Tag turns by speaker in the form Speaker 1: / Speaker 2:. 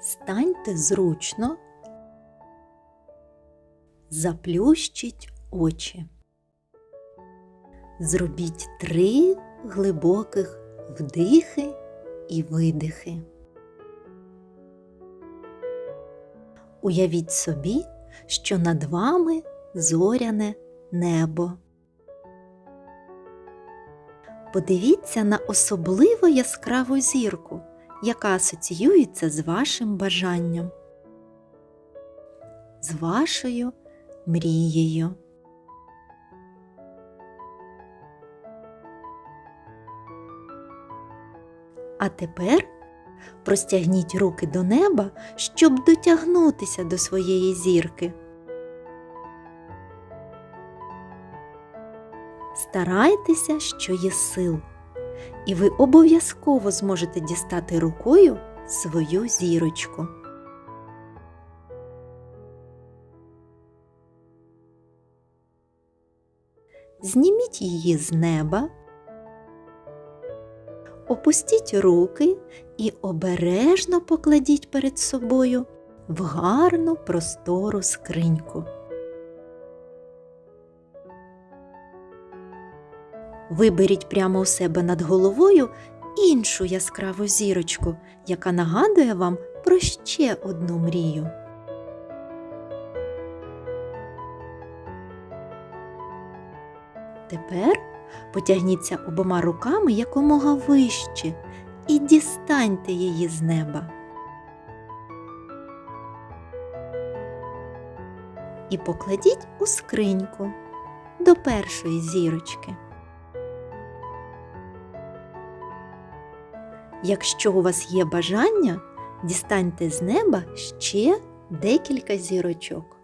Speaker 1: Станьте зручно, заплющіть очі. Зробіть три глибоких вдихи і видихи. Уявіть собі, що над вами зоряне небо. Подивіться на особливо яскраву зірку, яка асоціюється з вашим бажанням, з вашою мрією. А тепер простягніть руки до неба, щоб дотягнутися до своєї зірки. Старайтеся, що є сил, і ви обов'язково зможете дістати рукою свою зірочку. Зніміть її з неба, опустіть руки і обережно покладіть перед собою в гарну простору скриньку. Виберіть прямо у себе над головою іншу яскраву зірочку, яка нагадує вам про ще одну мрію. Тепер потягніться обома руками якомога вище і дістаньте її з неба. І покладіть у скриньку до першої зірочки. Якщо у вас є бажання, дістаньте з неба ще декілька зірочок.